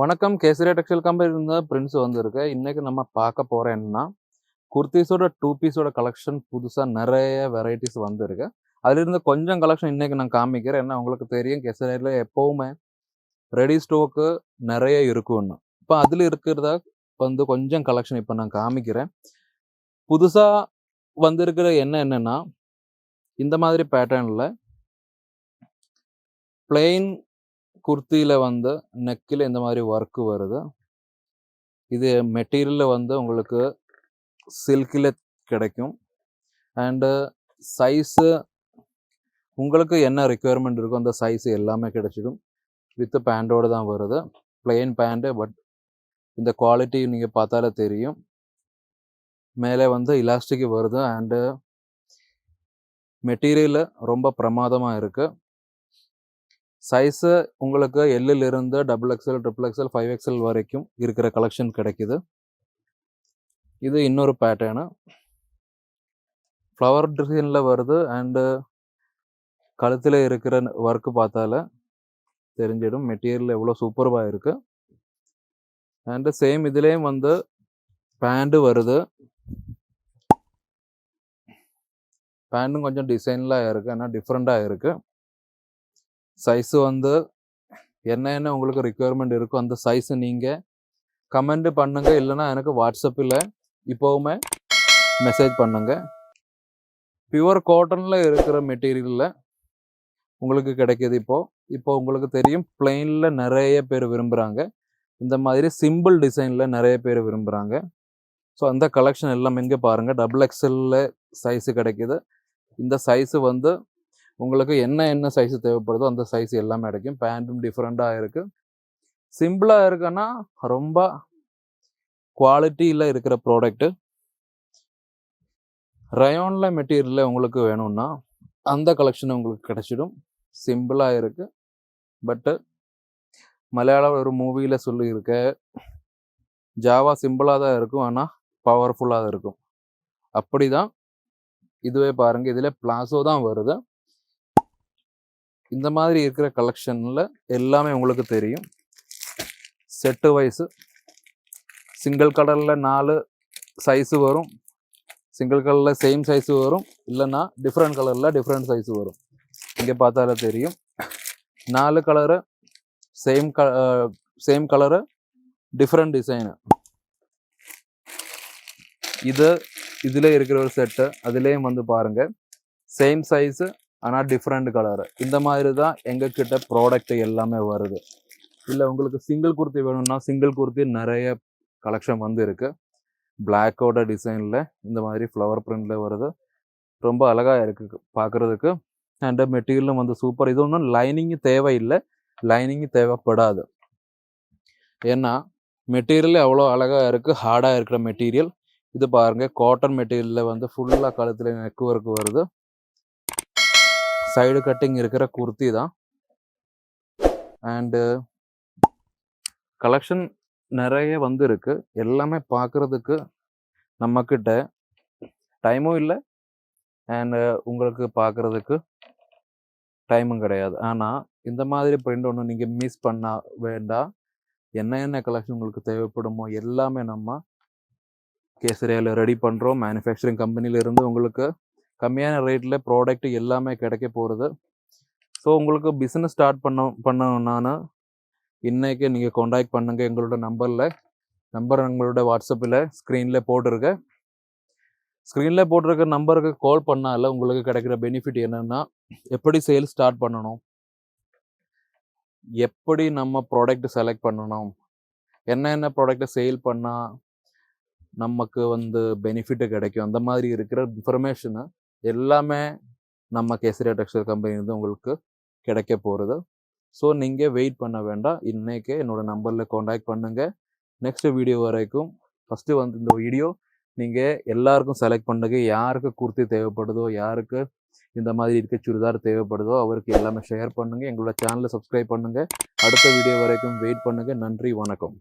வணக்கம் Kesariya textile company இருந்து prints வந்திருக்கு. இன்னைக்கு நம்ம பார்க்க போற என்னன்னா குர்த்திஸோட டூ பீஸோட கலெக்ஷன் புதுசாக நிறைய வெரைட்டிஸ் வந்திருக்கு. அதுல இருந்து கொஞ்சம் கலெக்ஷன் இன்னைக்கு நான் காமிக்கிறேன். ஏன்னா உங்களுக்கு தெரியும் கேசரியில் எப்பவுமே ரெடி ஸ்டோக்கு நிறைய இருக்கும்னு. இப்போ அதில் இருக்கிறத வந்து கொஞ்சம் கலெக்ஷன் இப்போ நான் காமிக்கிறேன். புதுசாக வந்திருக்கிற என்ன என்னென்னா இந்த மாதிரி பேட்டர்னில் பிளெயின் குர்த்தியில் வந்து நெக்கில் இந்த மாதிரி ஒர்க்கு வருது. இது மெட்டீரியலில் வந்து உங்களுக்கு சில்கில் கிடைக்கும். அண்டு சைஸு உங்களுக்கு என்ன ரெக்குயர்மெண்ட் இருக்கோ அந்த சைஸ் எல்லாமே கிடைச்சிடும். வித் பேண்டோடு தான் வருது. பிளெயின் பேண்ட்டு பட் இந்த குவாலிட்டி நீங்கள் பார்த்தாலே தெரியும். மேலே வந்து இலாஸ்டிக் வருது. அண்டு மெட்டீரியல் ரொம்ப பிரமாதமாக இருக்குது சைஸு உங்களுக்கு எல்லில் இருந்து double XL triple XL five XL வரைக்கும் இருக்கிற கலெக்ஷன் கிடைக்குது. இது இன்னொரு பேட்டர்னு ஃப்ளவர் டிசைனில் வருது அண்டு கழுத்தில் இருக்கிற ஒர்க்கு பார்த்தால தெரிஞ்சிடும். மெட்டீரியல் எவ்வளோ சூப்பர்வாக இருக்குது அண்டு சேம் இதுலேயும் வந்து பேண்ட்டு வருது. பேண்ட்டும் கொஞ்சம் டிசைன்லாம் இருக்குது ஆனால் டிஃப்ரெண்ட்டாக இருக்குது சைஸு வந்து என்ன என்ன உங்களுக்கு ரிக்குயர்மெண்ட் இருக்கோ அந்த சைஸு நீங்கள் கமெண்ட் பண்ணுங்க. இல்லைன்னா எனக்கு வாட்ஸ்அப்பில் இப்போவுமே மெசேஜ் பண்ணுங்க. பியூர் காட்டனில் இருக்கிற மெட்டீரியலில் உங்களுக்கு கிடைக்கிது இப்போது இப்போ உங்களுக்கு தெரியும் பிளெயினில் நிறைய பேர் விரும்புகிறாங்க இந்த மாதிரி சிம்பிள் டிசைனில் நிறைய பேர் விரும்புகிறாங்க ஸோ அந்த கலெக்ஷன் எல்லாம் இங்கே பாருங்கள் டபுள் எக்ஸலில் சைஸு கிடைக்கிது. இந்த சைஸு வந்து உங்களுக்கு என்ன என்ன சைஸ் தேவைப்படுதோ அந்த சைஸ் எல்லாமே கிடைக்கும் பேண்ட்டும் டிஃப்ரெண்ட்டாக இருக்குது சிம்பிளாக இருக்குன்னா ரொம்ப குவாலிட்டியில் இருக்கிற ப்ராடக்ட்டு ரயோனில் மெட்டீரியலில் உங்களுக்கு வேணும்னா அந்த கலெக்ஷன் உங்களுக்கு கிடச்சிடும். சிம்பிளாக இருக்குது பட்டு மலையாளம் ஒரு மூவியில் சொல்லியிருக்க ஜாவா சிம்பிளாக தான் இருக்கும் ஆனால் பவர்ஃபுல்லாக தான் இருக்கும். அப்படி தான் இதுவே பாருங்கள் இதில் பிளாசோ தான் வருது. இந்த மாதிரி இருக்கிற கலெக்ஷனில் எல்லாமே உங்களுக்கு தெரியும். செட்டு வைஸு சிங்கிள் கலரில் நாலு சைஸு வரும். சிங்கிள் கலரில் சேம் சைஸு வரும். இல்லைன்னா டிஃப்ரெண்ட் கலரில் டிஃப்ரெண்ட் சைஸு வரும். இங்கே பார்த்தாலே தெரியும். நாலு கலரு சேம் க சேம் கலரு டிஃப்ரெண்ட் டிசைனு இது இதில் இருக்கிற ஒரு செட்டு அதுலேயும் வந்து பாருங்கள் சேம் சைஸு ஆனால் டிஃப்ரெண்ட் கலர் இந்த மாதிரி தான் எங்ககிட்ட ப்ராடக்ட் எல்லாமே வருது. இல்லை உங்களுக்கு சிங்கிள் குர்த்தி வேணும்னா சிங்கிள் குர்த்தி நிறைய கலெக்ஷன் வந்து இருக்குது பிளாக்கோட டிசைனில் இந்த மாதிரி ஃப்ளவர் பிரிண்டில் வருது. ரொம்ப அழகாக இருக்குது பார்க்குறதுக்கு அண்ட் மெட்டீரியலும் வந்து சூப்பர் இது ஒன்றும் லைனிங் தேவையில்லை. லைனிங் தேவைப்படாது. ஏன்னா மெட்டீரியல் அவ்வளோ அழகாக இருக்குது ஹார்டாக இருக்கிற மெட்டீரியல் இது பாருங்கள் காட்டன் மெட்டீரியலில் வந்து ஃபுல்லாக கழுத்தில் நெக் ஒர்க் வருது. சைடு கட்டிங் இருக்கிற குர்த்தி தான். அண்டு கலெக்ஷன் நிறைய வந்துருக்கு. எல்லாமே பார்க்குறதுக்கு நம்மக்கிட்ட டைமும் இல்லை. அண்டு உங்களுக்கு பார்க்குறதுக்கு டைமும் கிடையாது. ஆனால் இந்த மாதிரி பிரிண்ட் ஒன்று நீங்கள் மிஸ் பண்ண வேண்டாம் என்ன என்ன கலெக்ஷன் உங்களுக்கு தேவைப்படுமோ எல்லாமே நம்ம கேசரியாவில் ரெடி பண்ணுறோம் மேனுஃபேக்சரிங் கம்பெனியிலேருந்து உங்களுக்கு கம்மியான ரேட்டில் ப்ராடக்ட் எல்லாமே கிடைக்க போகிறது ஸோ உங்களுக்கு பிஸ்னஸ் ஸ்டார்ட் பண்ண பண்ணணும்னா இன்றைக்கி நீங்கள் காண்டாக்ட் பண்ணுங்கள் எங்களோட நம்பரில் நம்பர் எங்களோட வாட்ஸ்அப்பில் ஸ்க்ரீனில் போட்டிருக்க ஸ்க்ரீனில் போட்டிருக்க நம்பருக்கு கால் பண்ணால உங்களுக்கு கிடைக்கிற பெனிஃபிட் என்னென்னா எப்படி சேல் ஸ்டார்ட் பண்ணணும்? எப்படி நம்ம ப்ராடக்ட் செலக்ட் பண்ணணும்? என்ன என்ன ப்ராடக்ட்டை சேல் பண்ணால் நமக்கு வந்து பெனிஃபிட்டு கிடைக்கும்? அந்த மாதிரி இருக்கிற இன்ஃபர்மேஷனை எல்லாமே நம்ம கேசரியா டெக்ஸ்டைல் கம்பெனி உங்களுக்கு கிடைக்க போகிறது ஸோ நீங்கள் வெயிட் பண்ண வேண்டாம். இன்றைக்கே என்னோடய நம்பரில் காண்டாக்ட் பண்ணுங்கள் நெக்ஸ்ட் வீடியோ வரைக்கும் ஃபஸ்ட்டு வந்து இந்த வீடியோ நீங்கள் எல்லாருக்கும் செலக்ட் பண்ணுங்க. யாருக்கு குர்த்தி தேவைப்படுதோ யாருக்கு இந்த மாதிரி இருக்க சுடிதார் தேவைப்படுதோ அவருக்கு எல்லாமே ஷேர் பண்ணுங்கள் எங்களோட சேனலை சப்ஸ்கிரைப் பண்ணுங்கள் அடுத்த வீடியோ வரைக்கும் வெயிட் பண்ணுங்கள் நன்றி வணக்கம்.